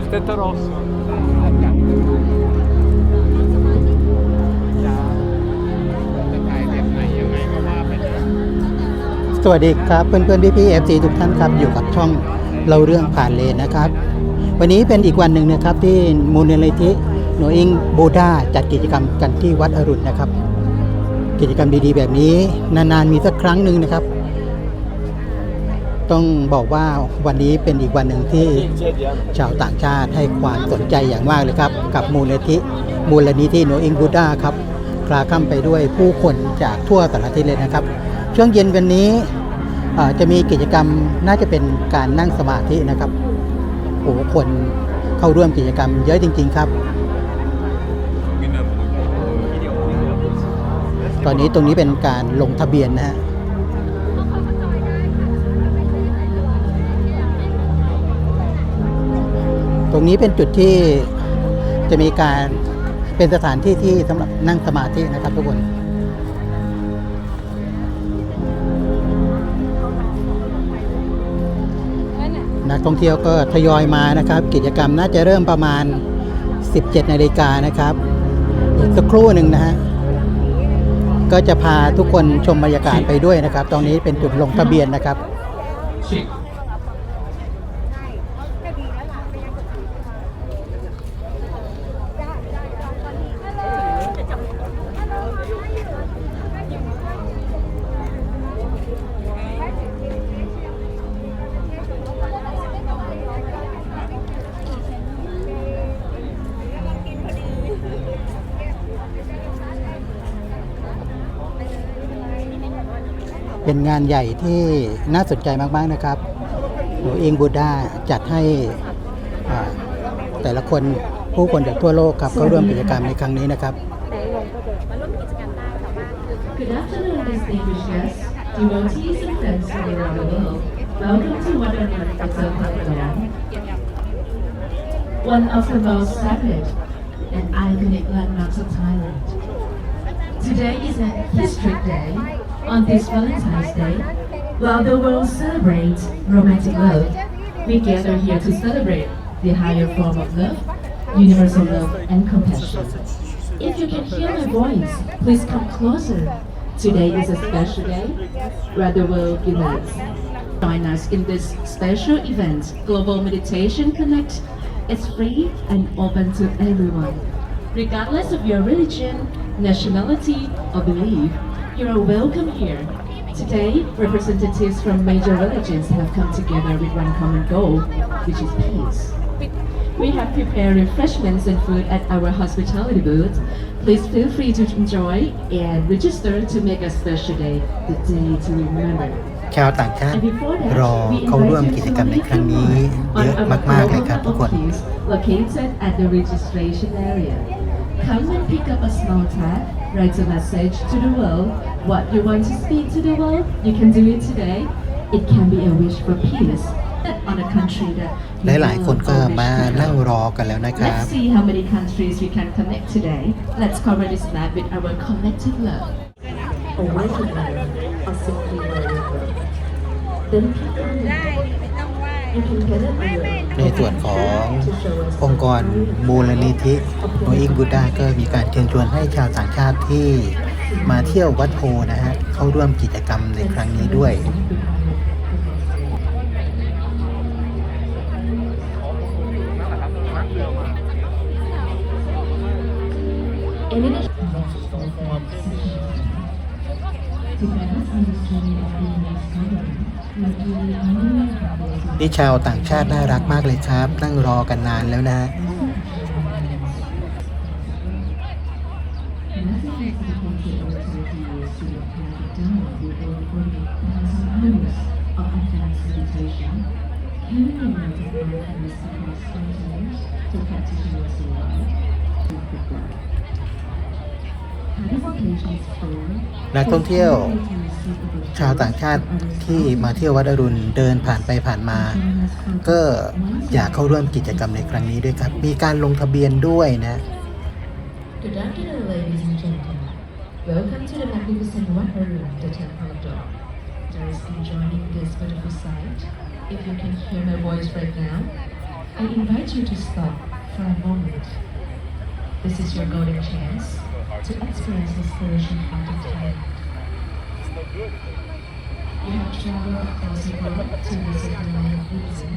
quel tetto rosso. สวัสดีครับเพื่อนเพื่อนพี่พี่เอฟซีทุกท่านครับ อยู่กับช่องเราเรื่องผ่านเลนนะครับ วันนี้เป็นอีกวันหนึ่งนะครับที่มูลนิธิหนอิงบูดาจัดกิจกรรมกันที่วัดอรุณนะครับ กิจกรรมดี ๆ แบบนี้ นาน ๆ มีสักครั้งหนึ่งนะครับต้องบอกว่าวันนี้เป็นอีกวันหนึ่งที่ชาวต่างชาติให้ความสนใจอย่างมากเลยครับ กับมูลนิธิมูลนิธิโนอิงบูดาครับคลาค่ำไปด้วยผู้คนจากทั่วสารทิศเลยนะครับช่วงเย็นวันนี้จะมีกิจกรรมน่าจะเป็นการนั่งสมาธินะครับโอ้คนเข้าร่วมกิจกรรมเยอะจริงๆครับ ตอนนี้ตรงนี้เป็นการลงทะเบียนนะฮะตรงนี้เป็นจุดที่จะมีการเป็นสถานที่ที่สำหรับนั่งสมาธินะครับทุกคน นักท่องเที่ยวก็ทยอยมานะครับ กิจกรรมน่าจะเริ่มประมาณ 17นาฬิกานะครับอีกสักครู่หนึ่งนะฮะก็จะพาทุกคนชมบรรยากาศไปด้วยนะครับตอนนี้เป็นจุดลงทะเบียนนะครับป็นงานใหญ่ที่น่าสนใจมากๆนะครับหลวงอิงบูดาจัดให้แต่ละคนผู้คนจากทั่วโลกครับเขาร่วมกิจกรรมในครั้งนี้นะครับสวัสำีคััน on this Valentine's Day, while the world celebrates romantic love, we gather here to celebrate the higher form of love, universal love and compassion. If you can hear my voice, please come closer. Today is a special day, the world unites. Join us in this special event, Global Meditation Connect. It's free and open to everyone, regardless of your religion, nationality, or belief. You are welcome here. Today, representatives from major religions have come together with one common goal, which is peace. We have prepared refreshments and food at our hospitality booth. Please feel free to enjoy and register to make a special day, the day to remember. ชาวต่างชาติรอเข้าร่วมกิจกรรมในครั้งนี้เยอะมากๆเลยครับทุกคน Come and pick up a small tag. write a message to the world. What you want to speak to the world, you can do it today. It can be a wish for peace on a country that หลายหลายๆคนก็มานั่งรอกันแล้วนะครับ Let's see how many countries we can connect today. Let's cover this map with our collective love. A world of love, a simply love. Then people ในส่วนขององค์กรมูลนิธิโนอิงบูดาก็มีการเชิญชวนให้ชาวต่างชาติที่มาเที่ยววัดโพนะฮะเข้าร่วมกิจกรรมในครั้งนี้ด้วยนี่ชาวต่างชาติน่ารักมากเลยครับนั่งรอกันนานแล้วนะ Thank you. นักท่องเที่ยวชาวต่างชาติที่มาเที่ยววัดอรุณเดินผ่านไปผ่านมา ก็อยากเข้าร่วมกิจกรรมในครั้งนี้ด้วยครับมีการลงทะเบียนด้วยนะ This is your golden chance. To experience this version of the play. You have traveled across the world to visit the land of Buddhism.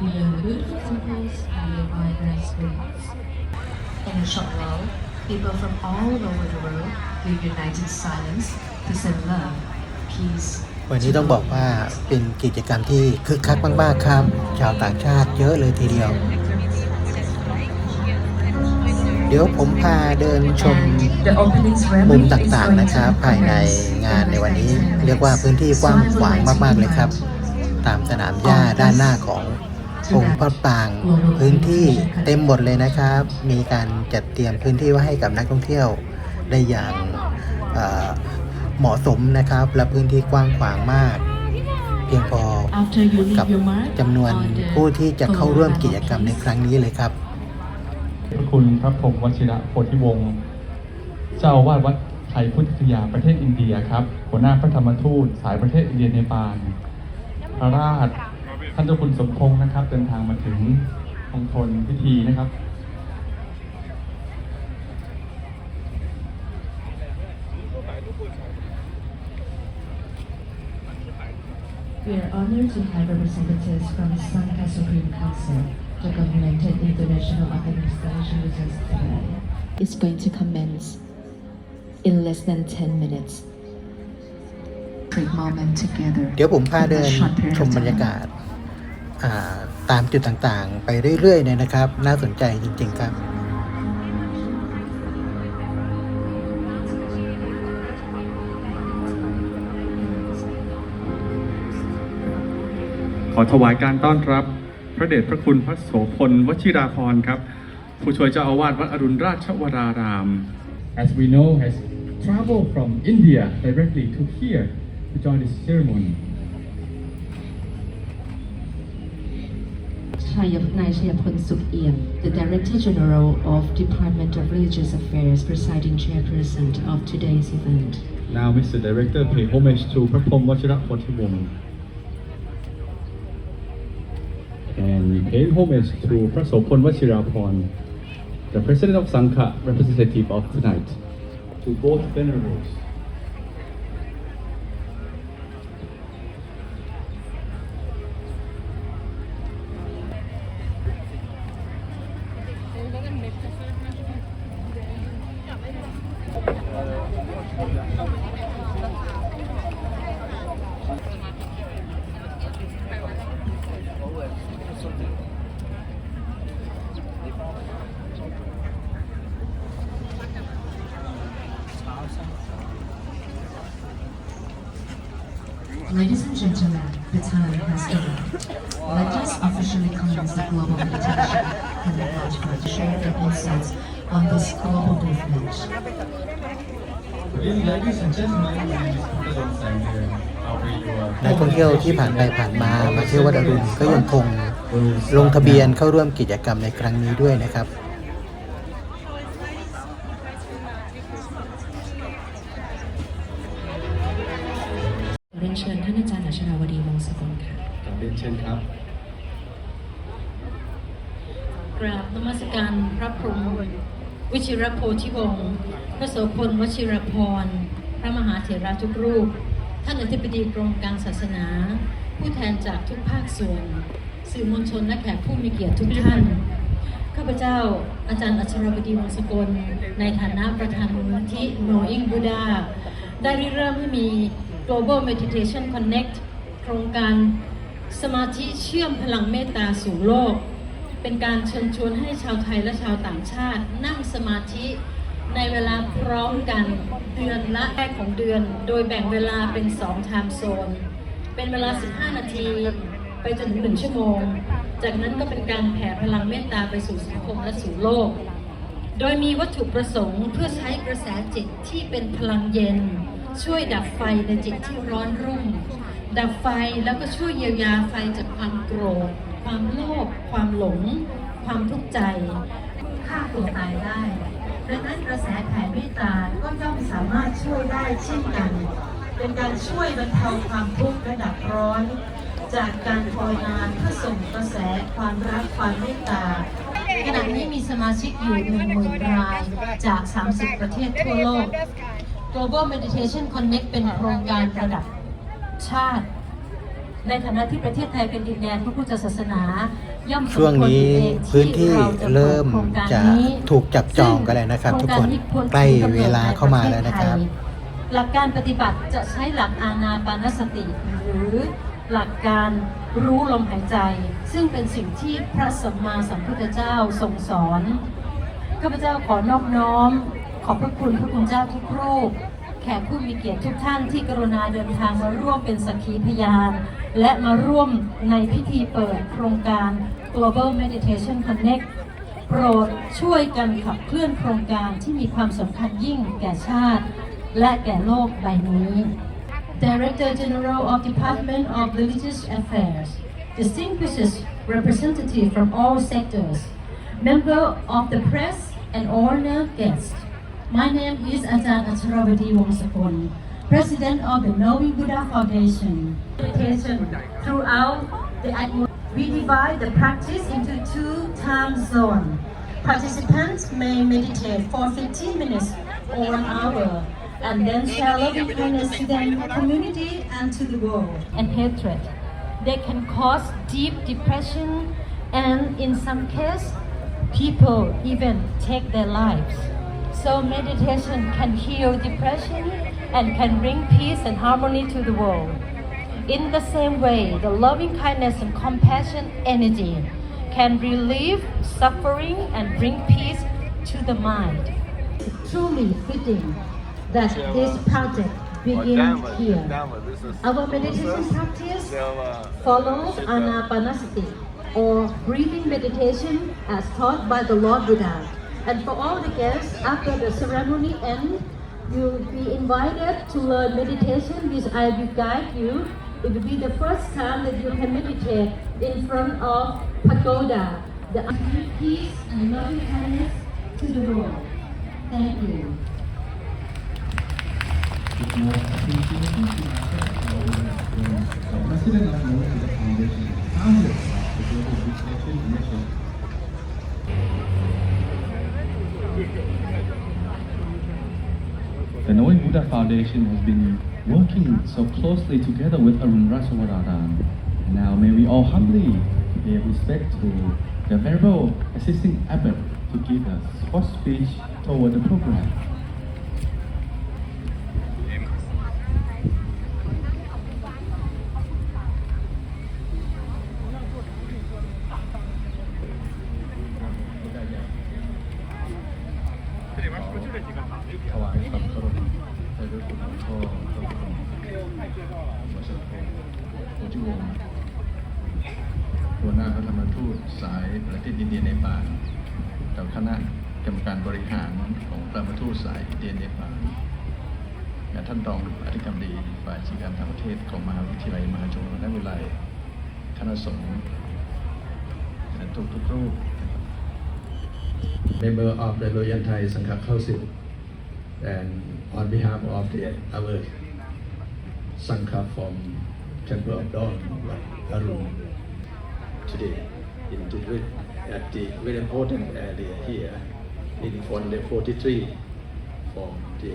You learn beautiful temples and l i e vibrant s p r i t s In a short while, people from all over the world will unite in silence to send love, peace, วันนี้ต้องบอกว่าเป็นกิจกรรมที่คึกคักมากๆครับ ชาวต่างชาติเยอะเลยทีเดียวเดี๋ยวผมพาเดินชมมุมต่างๆนะครับภายในงานในวันนี้ เรียกว่าพื้นที่กว้างขวางมากๆเลยครับ ตามสนามหญ้าด้านหน้าขององค์พระปาง พื้นที่เต็มหมดเลยนะครับ มีการจัดเตรียมพื้นที่ไว้ให้กับนักท่องเที่ยวได้อย่างเหมาะสมนะครับและพื้นที่กว้างขวางมากเพียงพอกับจำนวนผู้ที่จะเข้าร่วมกิจกรรมในครั้งนี้เลยครับพระคุณพระพรมวชิระโพธิวงศ์ เจ้าวาดวัดไทยพุทธยาประเทศอินเดียครับหัวหน้าพระธรรมทูตสายประเทศอินเดียเนปาลพระราชท่านเจ้าคุณสมพงศ์นะครับเดินทางมาถึงมงคลพิธีนะครับ We are honored to have representatives from s a n Supreme c o u documented international organization which is today. It's going to commence in less than 10 minutes. Moment together เดี๋ยวผมพาเดินชมบรรยากาศตามจุดต่างๆไปเรื่อยๆเลยนะครับ น่าสนใจจริงๆครับ ขอถวายการต้อนรับพระเดชพระคุณพระโสพลวชิราพรครับ ผู้ช่วยเจ้าอาวาสวัดอรุณราชวราราม as we know has traveled from India directly to here to join this ceremony ยนายยพุยม the Director General of Department of Religious Affairs presiding chairperson of today's event Now Mr. Director pay homage to พระพรหมวชิระโ t ธิ w o n ์ paying homage to Prasopan Vachirapan, the president of Sangha representative of tonight, to both venerables. Ladies and gentlemen, the time has come. Let us officially commence the global meditation and the p l a t f o r to share their insights on this global movement. นักท่องเที่ยวที่ผ่านไปผ่านมามาเที่ยววัดอรุณก็ยังคงลงทะเบียนเข้าร่วมกิจกรรมในครั้งนี้ด้วยนะครับลวชิรพร พระมหาเถระทุกรูป ท่านอธิบดีกรมการศาสนา ผู้แทนจากทุกภาคส่วน สื่อมวลชนและแขกผู้มีเกียรติทุกท่าน ข้าพเจ้าอาจารย์อัชรบดีมงสกลในฐานะประธานมูลนิธิโนอิงบูดาได้เริ่มให้มี Global Meditation Connect โครงการสมาธิเชื่อมพลังเมตตาสู่โลก เป็นการเชิญชวนให้ชาวไทยและชาวต่างชาติ นั่งสมาธิในเวลาพร้อมกันเดือนละแรกของเดือน โดยแบ่งเวลาเป็น2ไทม์โซน เป็นเวลา 15 นาทีไปจนถึง1ชั่วโมง จากนั้นก็เป็นการแผ่พลังเมตตาไปสู่สังคมและสู่โลก โดยมีวัตถุประสงค์ เพื่อใช้กระแสจิตที่เป็นพลังเย็น ช่วยดับไฟในจิตที่ร้อนรุ่ม ดับไฟแล้วก็ช่วยเยียวยาไฟจากความโกรธ ความโลภความหลง ความทุกข์ใจฆ่าตัวตายได้ดังนั้นกระแสแผ่เมตตาก็ย่อมสามารถช่วยได้เช่นกัน เป็นการช่วยบรรเทาความทุกข์ระดับร้อน จากการคอยนานเพื่อส่งกระแสความรักความเมตตา ขณะนี้มีสมาชิกอยู่หนึ่งหมื่นรายจาก 30 ประเทศทั่วโลก Global Meditation Connect เป็นโครงการระดับชาติ ในฐานะที่ประเทศไทยเป็นดินแดนพระพุทธศาสนาช่วงนี้พื้นที่เริ่มจะถูกจับจองกันแล้วนะครับ ทุกคนใกล้เวลาเข้ามาแล้วนะครับ หลักการปฏิบัติจะใช้หลักอานาปานสติ หรือหลักการรู้ลมหายใจ ซึ่งเป็นสิ่งที่พระสัมมาสัมพุทธเจ้าทรงสอน ข้าพเจ้าขอนอบน้อม ขอบพระคุณ พระคุณเจ้าทุกรูปแขกผู้มีเกียรติทุกท่านที่กรุณาเดินทางมาร่วมเป็นสักขีพยาน และมาร่วมในพิธีเปิดโครงการ Global Meditation Connect โปรดช่วยกันขับเคลื่อนโครงการที่มีความสำคัญยิ่งแก่ชาติและแก่โลกใบนี้ Director General of Department of Religious Affairs distinguished representative from all sectors member of the press and honored Guest. My name is Ajahn Acharavadi Wongsakon President of the Knowing Buddha Foundation Meditation throughout the we divide the practice into two time zones. Participants may meditate for 15 minutes or an hour and then share loving kindness to their community and to the world. And hatred. They can cause deep depression and in some cases, people even take their lives. So meditation can heal depression and can bring peace and harmony to the world. In the same way, the loving kindness and compassion energy can relieve suffering and bring peace to the mind. It's truly fitting that this project begins here. Our meditation practice uh, follows anapanasati or breathing meditation as taught by the Lord Buddha. And for all the guests, after the ceremony ends, you'll be invited to learn meditation which I will guide you it will be the first time that you can meditate in front of pagoda. The peace and loving kindness to the world. Thank you. The Knowing Buddha Foundation has been working so closely together with Arun Rajavaradhan. Now may we all humbly pay respect to the Venerable Assisting Abbot to give us short speech toward the program. Thank you. ได้ครงองหัวหน้าพระธรรมทูตสายประเทศอินเดียในปานกับคณะกรรมการบริหารของพระธรรมทูตสายอินเดียในปานและท่านรองอธิการดีฝ่ายกิจการต่างประเทศของมหาวิทยาลัยมหาจุฬาลงกรณคณะสงฆ์ทุกทุกรูป Member of the Royal Thai Sangha Council and on behalf of the, our Sangha from Temple of Dawn, Arun, today in the, at the very important area here in f o n t e 43 from the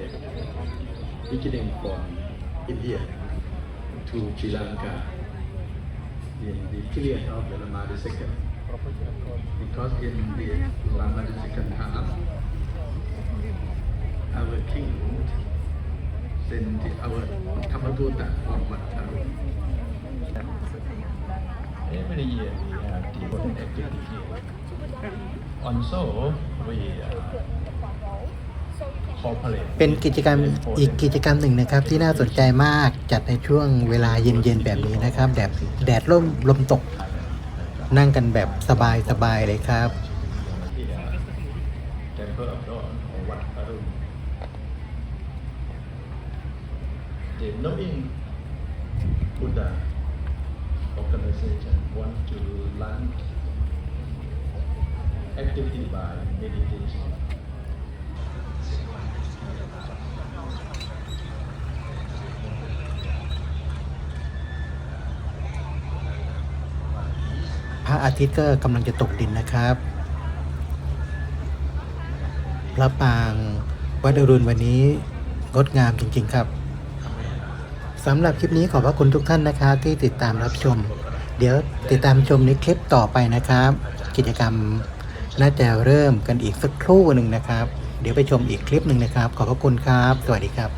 beginning from India to Sri Lanka in the period of the Ramadi second. Because in the Ramadi second half, our King send our t a m a d u t a from Mataru. Every year we have devoted activity e r Also we uh, เป็นกิจกรรมอีกกิจกรรมหนึ่งนะครับที่น่าสนใจมาก จัดในช่วงเวลาเย็นๆแบบนี้นะครับแบบแดดร่มลมตก นั่งกันแบบสบายๆเลยครับ If knowing Buddha organization want to learn activity by meditation, พระอาทิตย์ก็กำลังจะตกดินนะครับ พระปางวัดอรุณวันนี้ งดงามจริงๆครับสำหรับคลิปนี้ขอบพระคุณทุกท่านนะคะที่ติดตามรับชม เดี๋ยวติดตามชมในคลิปต่อไปนะครับ กิจกรรมน่าจะเริ่มกันอีกสักครู่หนึ่งนะครับเดี๋ยวไปชมอีกคลิปหนึ่งนะครับ ขอบพระคุณครับ สวัสดีครับ